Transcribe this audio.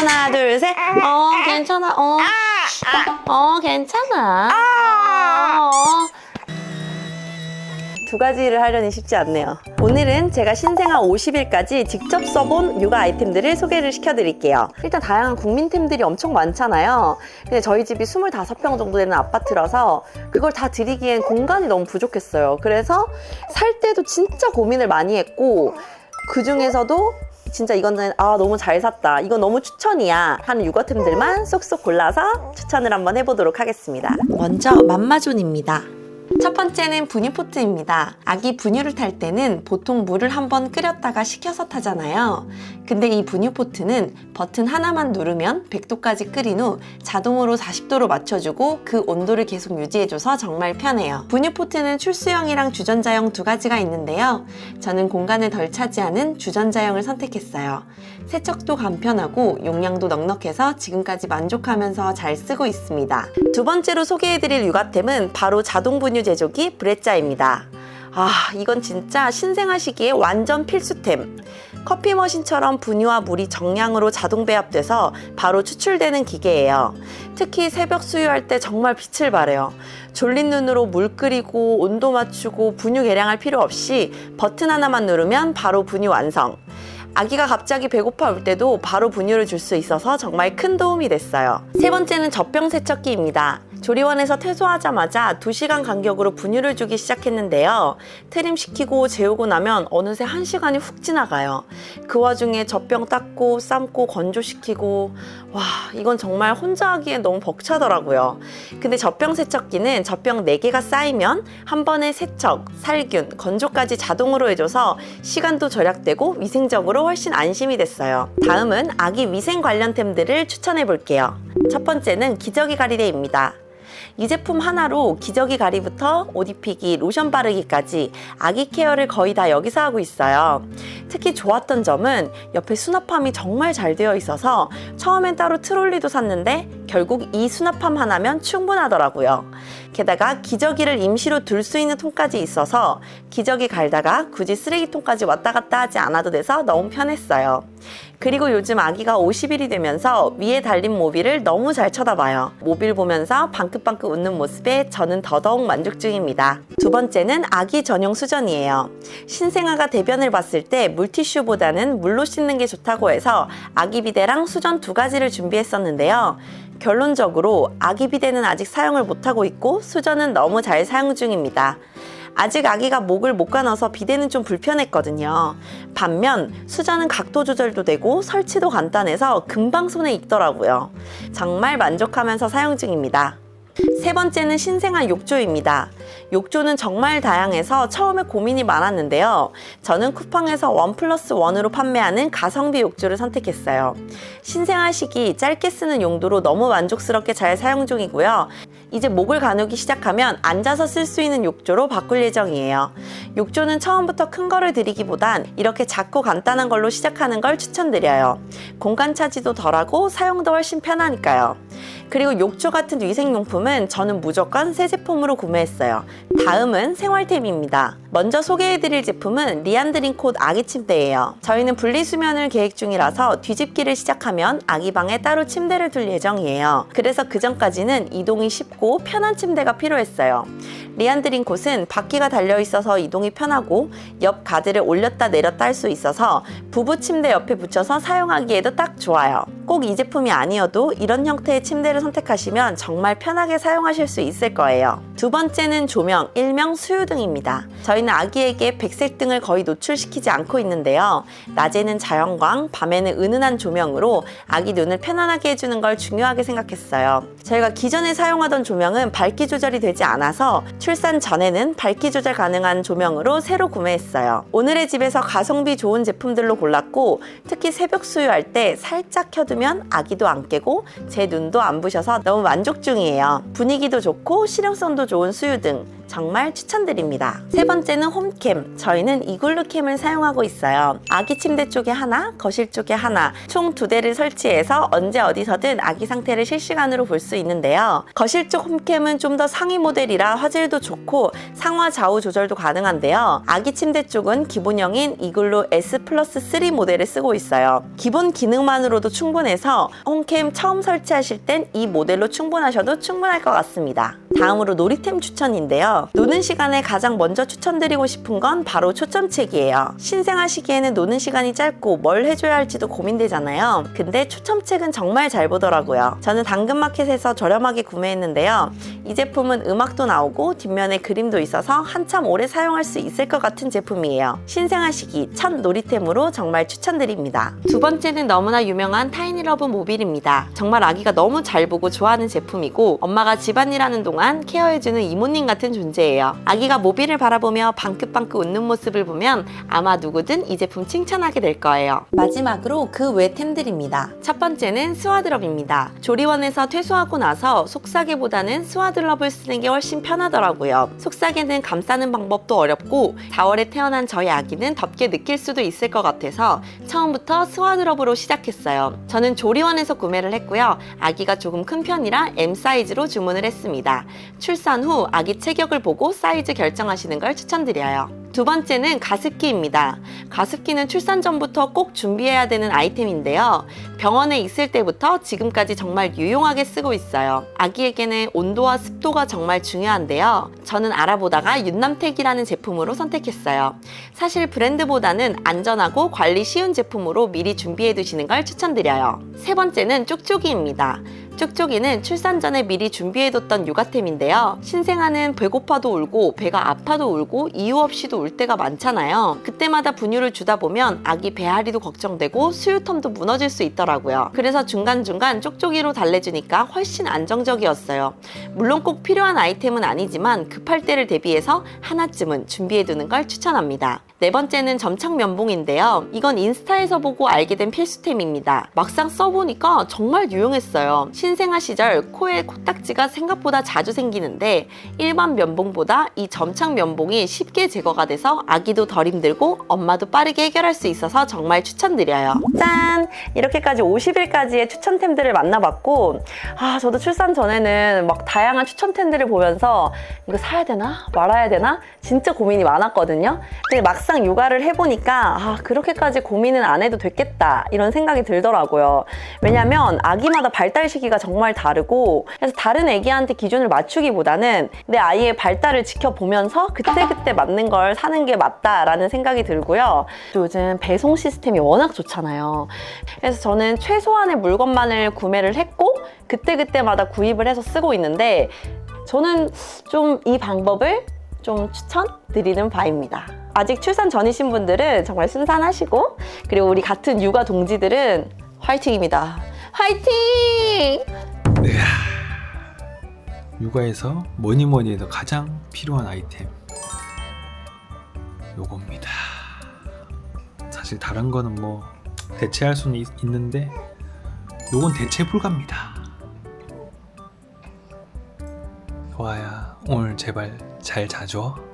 하나, 둘, 셋. 어, 괜찮아. 어, 어, 괜찮아. 어. 두 가지를 하려니 쉽지 않네요. 오늘은 제가 신생아 50일까지 직접 써본 육아 아이템들을 소개를 시켜드릴게요. 일단 다양한 국민템들이 엄청 많잖아요. 근데 저희 집이 25평 정도 되는 아파트라서 그걸 다 드리기엔 공간이 너무 부족했어요. 그래서 살 때도 진짜 고민을 많이 했고 그 중에서도 진짜 이거는 아 너무 잘 샀다. 이건 너무 추천이야. 하는 육아템들만 쏙쏙 골라서 추천을 한번 해보도록 하겠습니다. 먼저 맘마존입니다 첫 번째는 분유포트입니다. 아기 분유를 탈 때는 보통 물을 한번 끓였다가 식혀서 타잖아요. 근데 이 분유포트는 버튼 하나만 누르면 100도까지 끓인 후 자동으로 40도로 맞춰주고 그 온도를 계속 유지해줘서 정말 편해요. 분유포트는 출수형이랑 주전자형 두 가지가 있는데요. 저는 공간을 덜 차지하는 주전자형을 선택했어요. 세척도 간편하고 용량도 넉넉해서 지금까지 만족하면서 잘 쓰고 있습니다. 두 번째로 소개해드릴 육아템은 바로 자동 분유 제조기 브레짜입니다. 아, 이건 진짜 신생아 시기에 완전 필수템. 커피 머신처럼 분유와 물이 정량으로 자동 배합돼서 바로 추출되는 기계예요. 특히 새벽 수유할 때 정말 빛을 발해요. 졸린 눈으로 물 끓이고 온도 맞추고 분유 계량할 필요 없이 버튼 하나만 누르면 바로 분유 완성. 아기가 갑자기 배고파 올 때도 바로 분유를 줄 수 있어서 정말 큰 도움이 됐어요. 세 번째는 젖병 세척기입니다. 조리원에서 퇴소하자마자 2시간 간격으로 분유를 주기 시작했는데요. 트림시키고 재우고 나면 어느새 1시간이 훅 지나가요. 그 와중에 젖병 닦고 삶고 건조시키고 와 이건 정말 혼자 하기엔 너무 벅차더라고요. 근데 젖병 세척기는 젖병 4개가 쌓이면 한 번에 세척, 살균, 건조까지 자동으로 해줘서 시간도 절약되고 위생적으로 훨씬 안심이 됐어요. 다음은 아기 위생 관련템들을 추천해 볼게요. 첫 번째는 기저귀 가리대입니다. 이 제품 하나로 기저귀 가리부터 옷 입히기, 로션 바르기까지 아기 케어를 거의 다 여기서 하고 있어요. 특히 좋았던 점은 옆에 수납함이 정말 잘 되어 있어서 처음엔 따로 트롤리도 샀는데 결국 이 수납함 하나면 충분하더라고요. 게다가 기저귀를 임시로 둘 수 있는 통까지 있어서 기저귀 갈다가 굳이 쓰레기통까지 왔다 갔다 하지 않아도 돼서 너무 편했어요. 그리고 요즘 아기가 50일이 되면서 위에 달린 모빌을 너무 잘 쳐다봐요. 모빌 보면서 방긋방긋 웃는 모습에 저는 더더욱 만족 중입니다. 두 번째는 아기 전용 수전이에요. 신생아가 대변을 봤을 때 물티슈보다는 물로 씻는 게 좋다고 해서 아기 비데랑 수전 두 가지를 준비했었는데요. 결론적으로 아기 비데는 아직 사용을 못하고 있고 수전은 너무 잘 사용 중입니다. 아직 아기가 목을 못 가눠서 비데는 좀 불편했거든요. 반면 수전은 각도 조절도 되고 설치도 간단해서 금방 손에 익더라고요. 정말 만족하면서 사용 중입니다. 세 번째는 신생아 욕조입니다. 욕조는 정말 다양해서 처음에 고민이 많았는데요. 저는 쿠팡에서 원 플러스 원으로 판매하는 가성비 욕조를 선택했어요. 신생아 시기 짧게 쓰는 용도로 너무 만족스럽게 잘 사용 중이고요. 이제 목을 가누기 시작하면 앉아서 쓸 수 있는 욕조로 바꿀 예정이에요. 욕조는 처음부터 큰 거를 드리기보단 이렇게 작고 간단한 걸로 시작하는 걸 추천드려요. 공간 차지도 덜하고 사용도 훨씬 편하니까요. 그리고 욕조 같은 위생용품은 저는 무조건 새 제품으로 구매했어요. 다음은 생활템입니다. 먼저 소개해드릴 제품은 리안드린콧 아기 침대예요. 저희는 분리수면을 계획 중이라서 뒤집기를 시작하면 아기 방에 따로 침대를 둘 예정이에요. 그래서 그 전까지는 이동이 쉽고 편한 침대가 필요했어요. 리안드린콧은 바퀴가 달려있어서 이동이 편하고 옆 가드를 올렸다 내렸다 할 수 있어서 부부 침대 옆에 붙여서 사용하기에도 딱 좋아요. 꼭 이 제품이 아니어도 이런 형태의 침대를 선택하시면 정말 편하게 사용하실 수 있을 거예요. 두 번째는 조명, 일명 수유등입니다. 저희는 아기에게 백색 등을 거의 노출시키지 않고 있는데요. 낮에는 자연광, 밤에는 은은한 조명으로 아기 눈을 편안하게 해주는 걸 중요하게 생각했어요. 저희가 기존에 사용하던 조명은 밝기 조절이 되지 않아서 출산 전에는 밝기 조절 가능한 조명으로 새로 구매했어요. 오늘의 집에서 가성비 좋은 제품들로 골랐고 특히 새벽 수유할 때 살짝 켜 두면 아기도 안 깨고 제 눈도 안 부셔서 너무 만족 중이에요. 분위기도 좋고 실용성도 좋은 수유 등 정말 추천드립니다. 세 번째 번째는 홈캠. 저희는 이글루캠을 사용하고 있어요. 아기 침대 쪽에 하나, 거실 쪽에 하나, 총 두 대를 설치해서 언제 어디서든 아기 상태를 실시간으로 볼 수 있는데요. 거실 쪽 홈캠은 좀 더 상위 모델이라 화질도 좋고 상하 좌우 조절도 가능한데요. 아기 침대 쪽은 기본형인 이글루 S 플러스 3 모델을 쓰고 있어요. 기본 기능만으로도 충분 해서 홈캠 처음 설치하실 땐 이 모델로 충분하셔도 충분할 것 같습니다. 다음으로 놀이템 추천인데요. 노는 시간에 가장 먼저 추천드리고 싶은 건 바로 초점책이에요. 신생아시기에는 노는 시간이 짧고 뭘 해줘야 할지도 고민되잖아요. 근데 초점책은 정말 잘 보더라고요. 저는 당근마켓에서 저렴하게 구매했는데요. 이 제품은 음악도 나오고 뒷면에 그림도 있어서 한참 오래 사용할 수 있을 것 같은 제품이에요. 신생아 시기 첫 놀이템으로 정말 추천드립니다. 두 번째는 너무나 유명한 타이니러브 모빌입니다. 정말 아기가 너무 잘 보고 좋아하는 제품이고 엄마가 집안일하는 동안 케어해주는 이모님 같은 존재예요. 아기가 모빌을 바라보며 방긋방긋 웃는 모습을 보면 아마 누구든 이 제품 칭찬하게 될 거예요. 마지막으로 그 외 템들입니다. 첫 번째는 스와드럽입니다. 조리원에서 퇴소하고 나서 속삭이보다는 스와드 럽을 쓰는 게 훨씬 편하더라고요. 속삭이는 감싸는 방법도 어렵고 4월에 태어난 저희 아기는 덥게 느낄 수도 있을 것 같아서 처음부터 스와드럽으로 시작했어요. 저는 조리원에서 구매를 했고요. 아기가 조금 큰 편이라 M 사이즈로 주문을 했습니다. 출산 후 아기 체격을 보고 사이즈 결정하시는 걸 추천드려요. 두 번째는 가습기입니다. 가습기는 출산 전부터 꼭 준비해야 되는 아이템인데요. 병원에 있을 때부터 지금까지 정말 유용하게 쓰고 있어요. 아기에게는 온도와 습도가 정말 중요한데요. 저는 알아보다가 윤남택이라는 제품으로 선택했어요. 사실 브랜드보다는 안전하고 관리 쉬운 제품으로 미리 준비해 두시는 걸 추천드려요. 세 번째는 쪽쪽이입니다. 쪽쪽이는 출산 전에 미리 준비해뒀던 육아템인데요. 신생아는 배고파도 울고 배가 아파도 울고 이유 없이도 울 때가 많잖아요. 그때마다 분유를 주다 보면 아기 배앓이도 걱정되고 수유텀도 무너질 수 있더라고요. 그래서 중간중간 쪽쪽이로 달래주니까 훨씬 안정적이었어요. 물론 꼭 필요한 아이템은 아니지만 급할 때를 대비해서 하나쯤은 준비해두는 걸 추천합니다. 네 번째는 점착 면봉인데요. 이건 인스타에서 보고 알게 된 필수템입니다. 막상 써보니까 정말 유용했어요. 신생아 시절 코에 코딱지가 생각보다 자주 생기는데 일반 면봉보다 이 점착 면봉이 쉽게 제거가 돼서 아기도 덜 힘들고 엄마도 빠르게 해결할 수 있어서 정말 추천드려요. 짠! 이렇게까지 50일까지의 추천템들을 만나봤고 아 저도 출산 전에는 막 다양한 추천템들을 보면서 이거 사야 되나 말아야 되나 진짜 고민이 많았거든요. 근데 막상 육아를 해보니까 아 그렇게까지 고민은 안 해도 됐겠다 이런 생각이 들더라고요. 왜냐면 아기마다 발달 시기가 정말 다르고 그래서 다른 애기한테 기준을 맞추기보다는 내 아이의 발달을 지켜보면서 그때그때 맞는 걸 사는 게 맞다라는 생각이 들고요. 또 요즘 배송 시스템이 워낙 좋잖아요. 그래서 저는 최소한의 물건만을 구매를 했고 그때그때마다 구입을 해서 쓰고 있는데 저는 좀 이 방법을 좀 추천드리는 바입니다. 아직 출산 전이신 분들은 정말 순산하시고 그리고 우리 같은 육아 동지들은 화이팅입니다. 화이팅! 육아에서 뭐니 뭐니 해도 가장 필요한 아이템 요겁니다. 사실 다른 거는 뭐 대체할 수는 있, 있는데 요건 대체 불가입니다. 호아야 오늘 제발 잘 자줘.